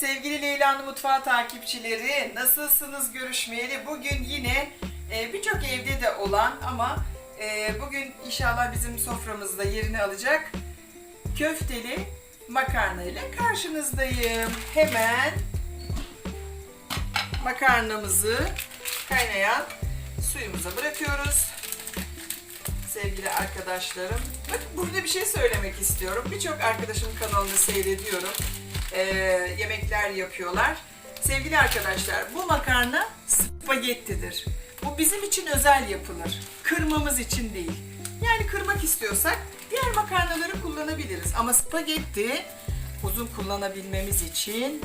sevgili Leyla'nın mutfağı takipçileri nasılsınız görüşmeyeli? Bugün yine e, birçok evde de olan ama e, bugün inşallah bizim soframızda yerini alacak köfteli makarna ile karşınızdayım. Hemen makarnamızı kaynayan suyumuza bırakıyoruz. Sevgili arkadaşlarım. Bakın burada bir şey söylemek istiyorum. Birçok arkadaşımın kanalını seyrediyorum. Ee, yemekler yapıyorlar. Sevgili arkadaşlar bu makarna spagettidir. Bu bizim için özel yapılır. Kırmamız için değil. Yani kırmak istiyorsak diğer makarnaları kullanabiliriz. Ama spagetti uzun kullanabilmemiz için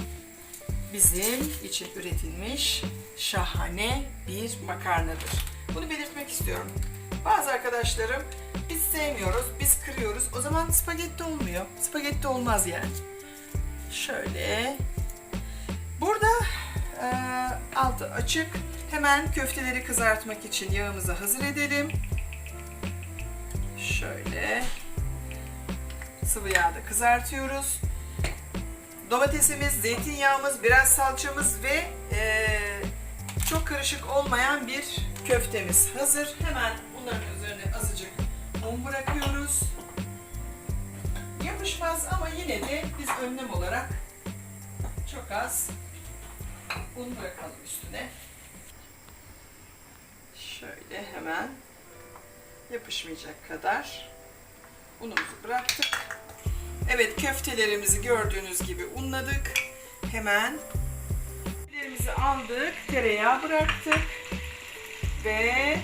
bizim için üretilmiş şahane bir makarnadır. Bunu belirtmek istiyorum. Bazı arkadaşlarım biz sevmiyoruz, biz kırıyoruz. O zaman spagetti olmuyor. Spagetti olmaz yani. Şöyle. Burada e, altı açık. Hemen köfteleri kızartmak için yağımızı hazır edelim. Şöyle. Sıvı yağda kızartıyoruz. Domatesimiz, zeytinyağımız, biraz salçamız ve eee, çok karışık olmayan bir köftemiz hazır. Hemen bunların üzerine azıcık un bırakıyoruz. Yapışmaz ama yine de biz önlem olarak çok az un bırakalım üstüne. Şöyle hemen yapışmayacak kadar unumuzu bıraktık. Evet köftelerimizi gördüğünüz gibi unladık. Hemen köftelerimizi aldık, tereyağı bıraktık ve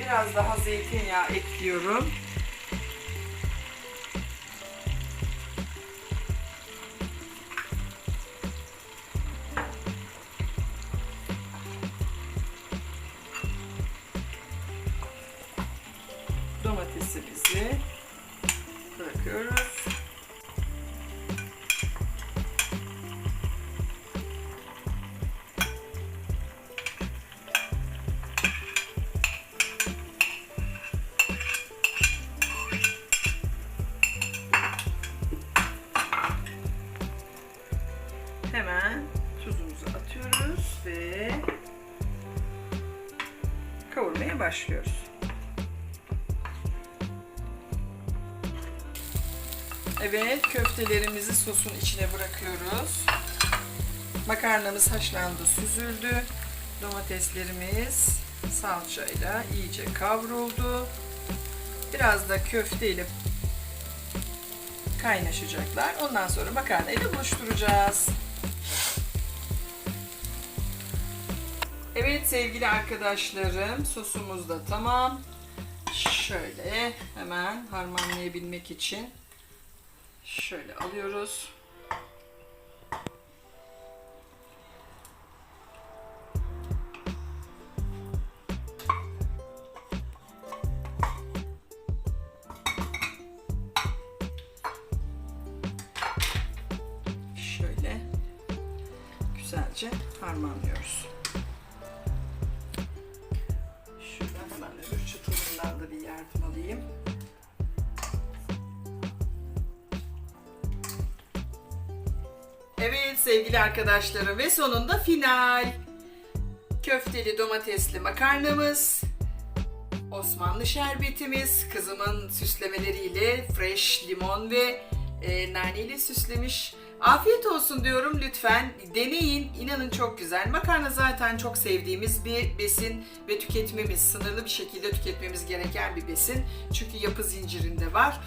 biraz daha zeytinyağı ekliyorum. Domatesimizi bırakıyoruz. Hemen tuzumuzu atıyoruz ve kavurmaya başlıyoruz. Evet, köftelerimizi sosun içine bırakıyoruz. Makarnamız haşlandı, süzüldü. Domateslerimiz salçayla iyice kavruldu. Biraz da köfte ile kaynaşacaklar. Ondan sonra makarna ile buluşturacağız. Evet sevgili arkadaşlarım, sosumuz da tamam. Şöyle hemen harmanlayabilmek için Şöyle alıyoruz. Şöyle güzelce harmanlıyoruz. Şuradan hemen öbür çıtırından da bir yardım alayım. Evet sevgili arkadaşlarım ve sonunda final. Köfteli domatesli makarnamız, Osmanlı şerbetimiz, kızımın süslemeleriyle fresh limon ve e, naneyle süslemiş. Afiyet olsun diyorum lütfen deneyin inanın çok güzel. Makarna zaten çok sevdiğimiz bir besin ve tüketmemiz sınırlı bir şekilde tüketmemiz gereken bir besin. Çünkü yapı zincirinde var.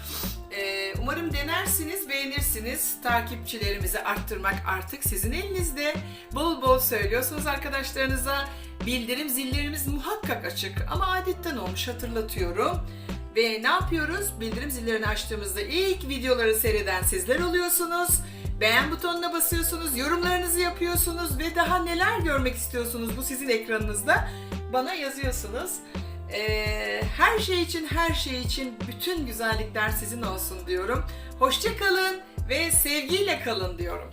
Ee, umarım denersiniz, beğenirsiniz. Takipçilerimizi arttırmak artık sizin elinizde. Bol bol söylüyorsunuz arkadaşlarınıza. Bildirim zillerimiz muhakkak açık ama adetten olmuş hatırlatıyorum. Ve ne yapıyoruz? Bildirim zillerini açtığımızda ilk videoları seyreden sizler oluyorsunuz. Beğen butonuna basıyorsunuz, yorumlarınızı yapıyorsunuz ve daha neler görmek istiyorsunuz bu sizin ekranınızda bana yazıyorsunuz. Ee, her şey için, her şey için bütün güzellikler sizin olsun diyorum. Hoşça kalın ve sevgiyle kalın diyorum.